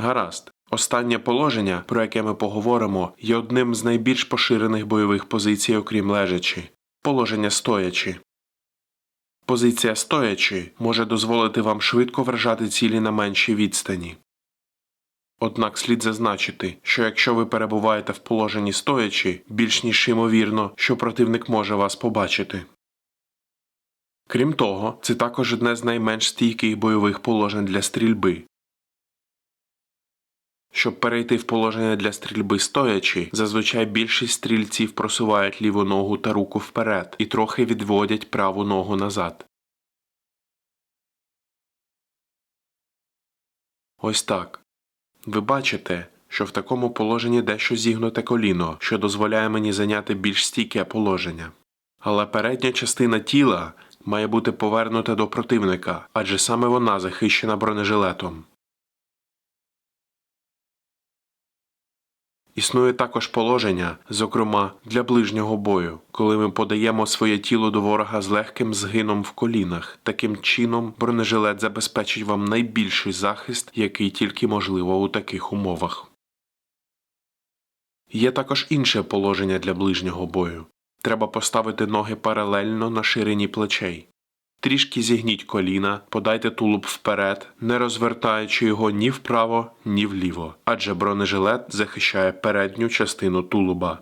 Гаразд. Останнє положення, про яке ми поговоримо, є одним з найбільш поширених бойових позицій, окрім лежачі положення стоячи. Позиція стоячи може дозволити вам швидко вражати цілі на меншій відстані. Однак слід зазначити, що якщо ви перебуваєте в положенні стоячи, більш ніж ймовірно, що противник може вас побачити. Крім того, це також одне з найменш стійких бойових положень для стрільби. Щоб перейти в положення для стрільби стоячи, зазвичай більшість стрільців просувають ліву ногу та руку вперед і трохи відводять праву ногу назад. Ось так. Ви бачите, що в такому положенні дещо зігнуте коліно, що дозволяє мені зайняти більш стійке положення. Але передня частина тіла має бути повернута до противника, адже саме вона захищена бронежилетом. Існує також положення, зокрема для ближнього бою, коли ми подаємо своє тіло до ворога з легким згином в колінах. Таким чином, бронежилет забезпечить вам найбільший захист, який тільки можливо у таких умовах. Є також інше положення для ближнього бою. Треба поставити ноги паралельно на ширині плечей. Трішки зігніть коліна, подайте тулуб вперед, не розвертаючи його ні вправо, ні вліво, адже бронежилет захищає передню частину тулуба.